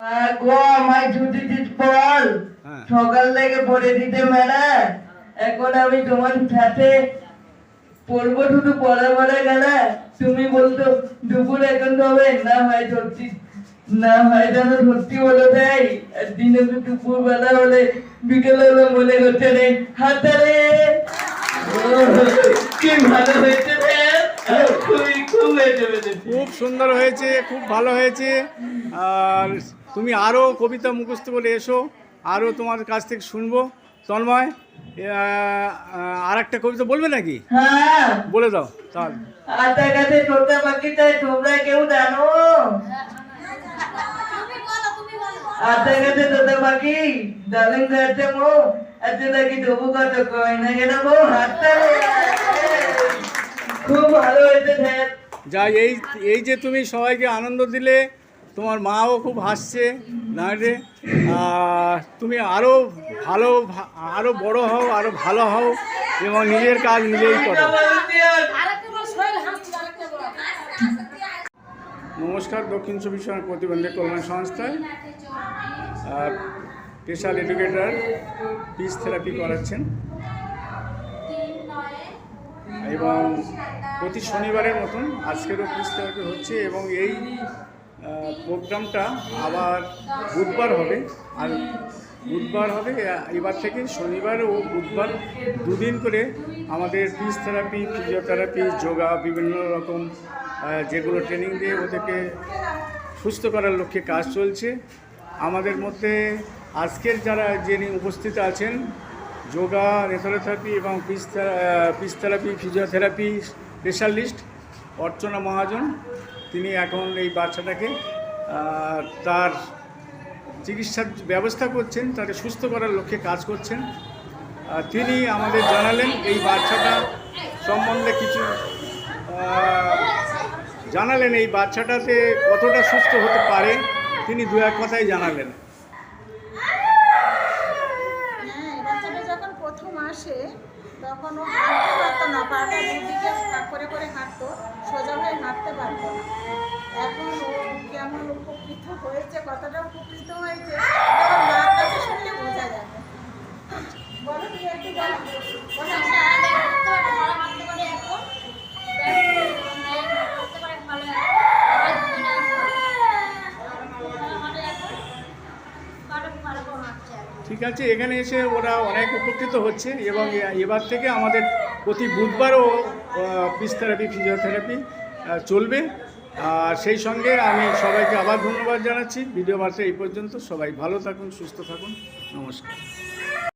আহ, গো আমায় ছুটি দিত বল। হ্যাঁ। সকাল থেকে পড়ে দিতে মেলা। এখন আমি তোমার সাথে পড়ব শুধু পড়া পড়া গেলে। তুমি বলতো দুপুর এখন হবে না হয় সত্যি না হয় যেন সত্যি বলে আর দিনে তো দুপুর বেলা হলে বিকেল হলে মনে করছে রে হাতারে কি ভালো হয়েছে রে। খুব সুন্দর হয়েছে খুব ভালো হয়েছে। আর তুমি আরও কবিতা মুখস্থ করে এসো আরও তোমার কাছ থেকে শুনব। তন্ময় আর একটা কবিতা বলবে নাকি? হ্যাঁ। বলে দাও তাহলে। আতা তোমরা কেউ জানো? আতা গাছে তোতা পাখি ডালিম গাছে মো এতে নাকি তবু কত কয় না কেন মো হাতটা খুব ভালো হয়েছে স্যার যা এই এই যে তুমি সবাইকে আনন্দ দিলে তোমার মাও খুব হাসছে আর তুমি আরও ভালো আরও বড় হও আরও ভালো হও, এবং নিজের কাজ নিজেই করো। নমস্কার, দক্ষিণ চব্বিশ পরগনা প্রতিবন্ধী কল্যাণ সংস্থায়। স্পেশাল এডুকেটর পিস থেরাপি করাচ্ছেন। এবং প্রতি শনিবারের মতন আজকেরও পিস থেরাপি হচ্ছে, এবং এই প্রোগ্রামটা আবার বুধবার হবে। আর বুধবার হবে এবার থেকে শনিবার ও বুধবার দুদিন করে আমাদের পিস থেরাপি, ফিজিওথেরাপি, যোগা, বিভিন্ন রকম যেগুলো ট্রেনিং দিয়ে ওদেরকে সুস্থ করার লক্ষ্যে কাজ চলছে। আমাদের মধ্যে আজকের যারা, যিনি উপস্থিত আছেন, যোগা রেথোথেরাপি এবং peace peace therapy, physiotherapy specialist Archana Mahajan, তিনি এখন এই বাচ্চাটাকে তার চিকিৎসার ব্যবস্থা করছেন, তাকে সুস্থ করার লক্ষ্যে কাজ করছেন। তিনি আমাদের জানালেন এই বাচ্চাটা সম্বন্ধে কিছু জানালেন এই বাচ্চাটাতে কতটা সুস্থ হতে পারে। তিনি দু এক কথাই জানালেন। হ্যাঁ আসে, তখন ও হাঁটতে পারতো না, পাটা দুদিকে না। এখন ও কেমন উপকৃত হয়েছে, কতটা উপকৃত হয়েছে ঠিক আছে, এখানে এসে ওরা অনেক উপকৃত হচ্ছে এবং এবার থেকে আমাদের প্রতি বুধবারও পিস থেরাপি ফিজিওথেরাপি চলবে। আর সেই সঙ্গে আমি সবাইকে আবার ধন্যবাদ জানাচ্ছি। ভিডিও বার্তা এই পর্যন্ত। সবাই ভালো থাকুন, সুস্থ থাকুন। নমস্কার।